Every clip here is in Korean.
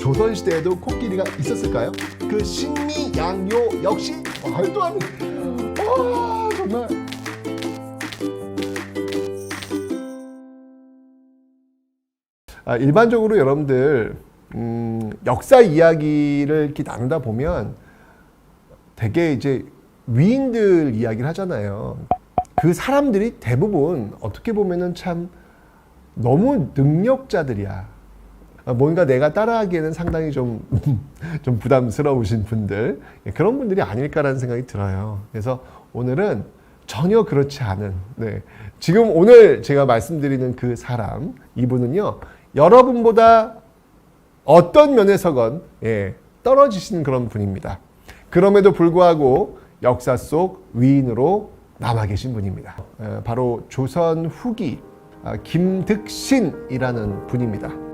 조선시대에도 코끼리가 있었을까요? 그 신미양요 역시 말도 안 돼. 아, 정말. 아, 일반적으로 여러분들 음, 역사 이야기를 이렇게 나누다 보면 되게 이제 위인들 이야기를 하잖아요. 그 사람들이 대부분 어떻게 보면은 참 너무 능력자들이야. 아, 뭔가 내가 따라하기에는 상당히 좀, 좀 부담스러우신 분들, 예, 그런 분들이 아닐까라는 생각이 들어요. 그래서 오늘은 전혀 그렇지 않은, 네. 지금 오늘 제가 말씀드리는 그 사람, 이분은요, 여러분보다 어떤 면에서건, 예, 떨어지시는 그런 분입니다. 그럼에도 불구하고 역사 속 위인으로 남아 계신 분입니다. 에, 바로 조선 후기 아, 김득신이라는 분입니다.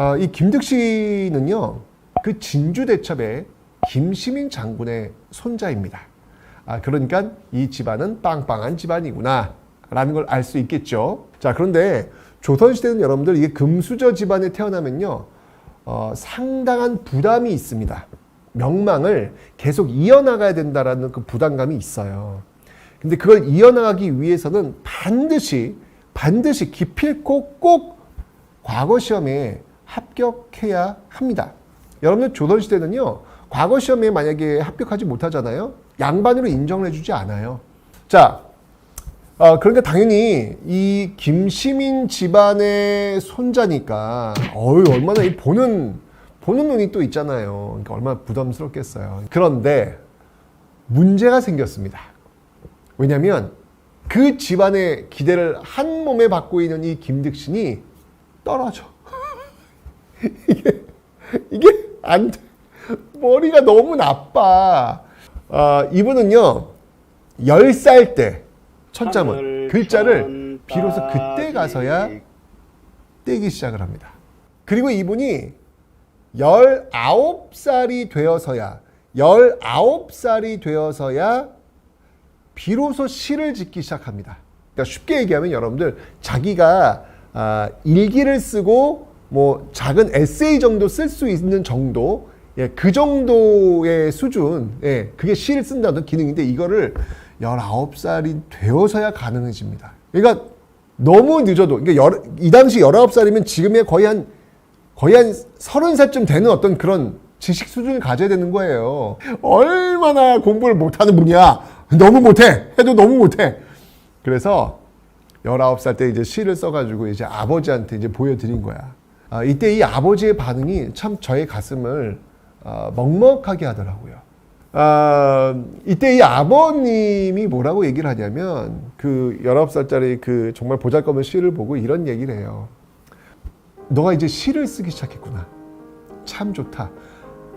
아, 이 김득신은요, 그 진주대첩의 김시민 장군의 손자입니다. 아, 그러니까 이 집안은 빵빵한 집안이구나. 라는 걸 알 수 있겠죠. 자, 그런데 조선시대는 여러분들 이게 금수저 집안에 태어나면요, 어, 상당한 부담이 있습니다. 명망을 계속 이어나가야 된다라는 그 부담감이 있어요. 근데 그걸 이어나가기 위해서는 반드시, 반드시 기필코 꼭 과거 시험에 합격해야 합니다. 여러분들 조선시대는요, 과거 시험에 만약에 합격하지 못하잖아요. 양반으로 인정을 해주지 않아요. 자, 어, 그러니까 당연히 이 김시민 집안의 손자니까, 어유 얼마나 이 보는, 보는 눈이 또 있잖아요. 그러니까 얼마나 부담스럽겠어요. 그런데 문제가 생겼습니다. 왜냐면 그 집안의 기대를 한 몸에 받고 있는 이 김득신이 떨어져. 이게 이게 안 돼. 머리가 너무 나빠. 아, 이분은요. 10살 때 천자문 글자를 비로소 그때 가서야 떼기 시작을 합니다. 그리고 이분이 19살이 되어서야 19살이 되어서야 비로소 시를 짓기 시작합니다. 그러니까 쉽게 얘기하면 여러분들 자기가 아, 일기를 쓰고 뭐 작은 에세이 정도 쓸 수 있는 정도 예, 그 정도의 수준 예, 그게 시를 쓴다는 기능인데 이거를 19살이 되어서야 가능해집니다. 그러니까 너무 늦어도 그러니까 열, 이 당시 19살이면 지금의 거의 한 거의 한 30살쯤 되는 어떤 그런 지식 수준을 가져야 되는 거예요. 얼마나 공부를 못하는 분이야. 너무 못해. 해도 너무 못해. 그래서 19살 때 이제 시를 써가지고 이제 아버지한테 이제 보여드린 거야. 아, 이때 이 아버지의 반응이 참 저의 가슴을 아, 먹먹하게 하더라고요. 아, 이때 이 아버님이 뭐라고 얘기를 하냐면 그 19살짜리 그 정말 보잘것없는 시를 보고 이런 얘기를 해요. 너가 이제 시를 쓰기 시작했구나. 참 좋다.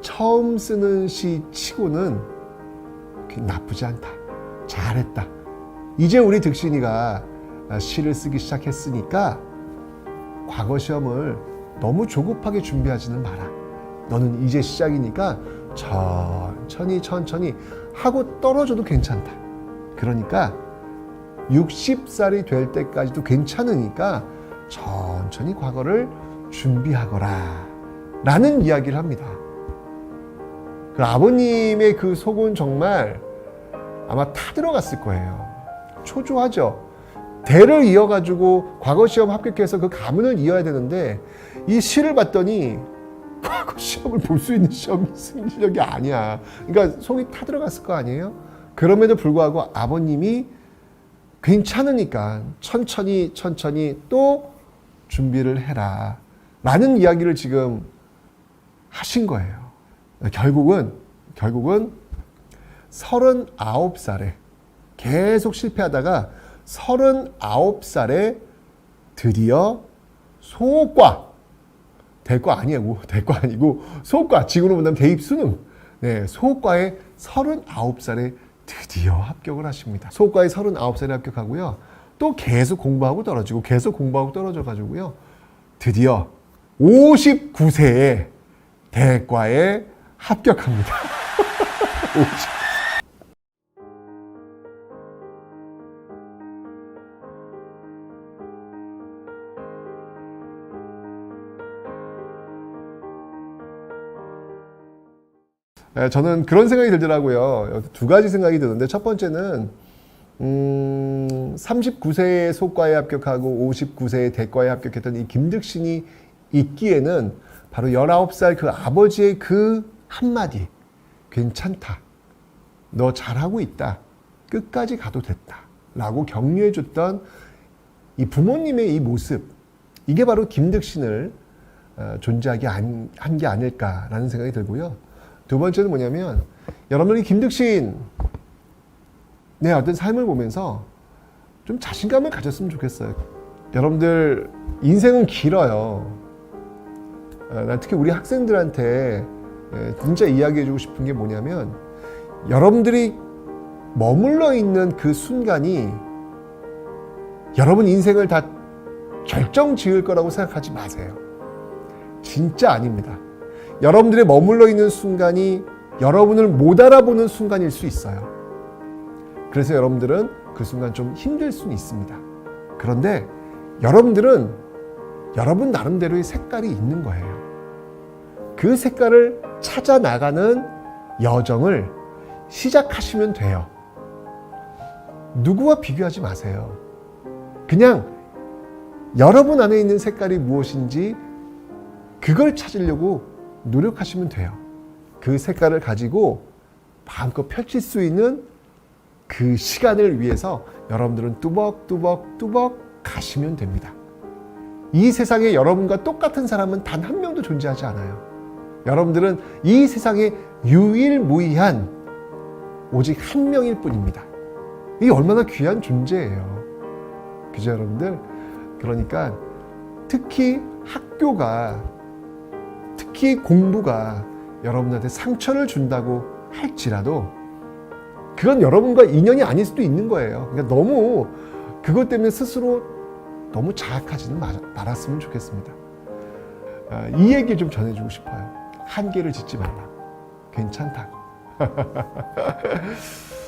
처음 쓰는 시 치고는 나쁘지 않다. 잘했다. 이제 우리 득신이가 시를 쓰기 시작했으니까 과거 시험을 너무 조급하게 준비하지는 마라. 너는 이제 시작이니까 천천히 천천히 하고 떨어져도 괜찮다. 그러니까 60살이 될 때까지도 괜찮으니까 천천히 과거를 준비하거라. 라는 이야기를 합니다. 그 아버님의 그 속은 정말 아마 타들어갔을 거예요. 초조하죠. 대를 이어가지고 과거 시험 합격해서 그 가문을 이어야 되는데 이 시를 봤더니 과거 시험을 볼 수 있는 시험이 승질력이 아니야. 그러니까 속이 타들어갔을 거 아니에요? 그럼에도 불구하고 아버님이 괜찮으니까 천천히 천천히 또 준비를 해라. 라는 이야기를 지금 하신 거예요. 결국은, 결국은 39살에 계속 실패하다가 39살에 드디어 소과 대과 아니고 대과 아니고 소과 지금으로 본다면 대입 수능 네, 소과에 39살에 드디어 합격을 하십니다. 소과에 39살에 합격하고요. 또 계속 공부하고 떨어지고 계속 공부하고 떨어져 가지고요. 드디어 59세에 대과에 합격합니다. 저는 그런 생각이 들더라고요. 두 가지 생각이 드는데 첫 번째는 음, 39세에 소과에 합격하고 59세에 대과에 합격했던 이 김득신이 있기에는 바로 19살 그 아버지의 그 한마디 괜찮다. 너 잘하고 있다. 끝까지 가도 됐다. 라고 격려해 줬던 이 부모님의 이 모습 이게 바로 김득신을 어, 존재하게 한 게 아닐까라는 생각이 들고요. 두 번째는 뭐냐면 여러분들이 김득신 내 어떤 삶을 보면서 좀 자신감을 가졌으면 좋겠어요. 여러분들 인생은 길어요. 어, 난 특히 우리 학생들한테 예, 진짜 이야기해주고 싶은 게 뭐냐면 여러분들이 머물러 있는 그 순간이 여러분 인생을 다 결정 지을 거라고 생각하지 마세요. 진짜 아닙니다. 여러분들의 머물러 있는 순간이 여러분을 못 알아보는 순간일 수 있어요. 그래서 여러분들은 그 순간 좀 힘들 수는 있습니다. 그런데 여러분들은 여러분 나름대로의 색깔이 있는 거예요. 그 색깔을 찾아 나가는 여정을 시작하시면 돼요. 누구와 비교하지 마세요. 그냥 여러분 안에 있는 색깔이 무엇인지 그걸 찾으려고 노력하시면 돼요. 그 색깔을 가지고 마음껏 펼칠 수 있는 그 시간을 위해서 여러분들은 뚜벅뚜벅 뚜벅 가시면 됩니다. 이 세상에 여러분과 똑같은 사람은 단 한 명도 존재하지 않아요. 여러분들은 이 세상에 유일무이한 오직 한 명일 뿐입니다. 이 얼마나 귀한 존재예요. 그죠, 여러분들? 그러니까 특히 학교가 특히 공부가 여러분한테 상처를 준다고 할지라도 그건 여러분과 인연이 아닐 수도 있는 거예요. 그러니까 너무 그것 때문에 스스로 너무 자학하지는 말았으면 좋겠습니다. 아, 이 얘기 좀 전해주고 싶어요. 한계를 짓지 말라. 괜찮다고.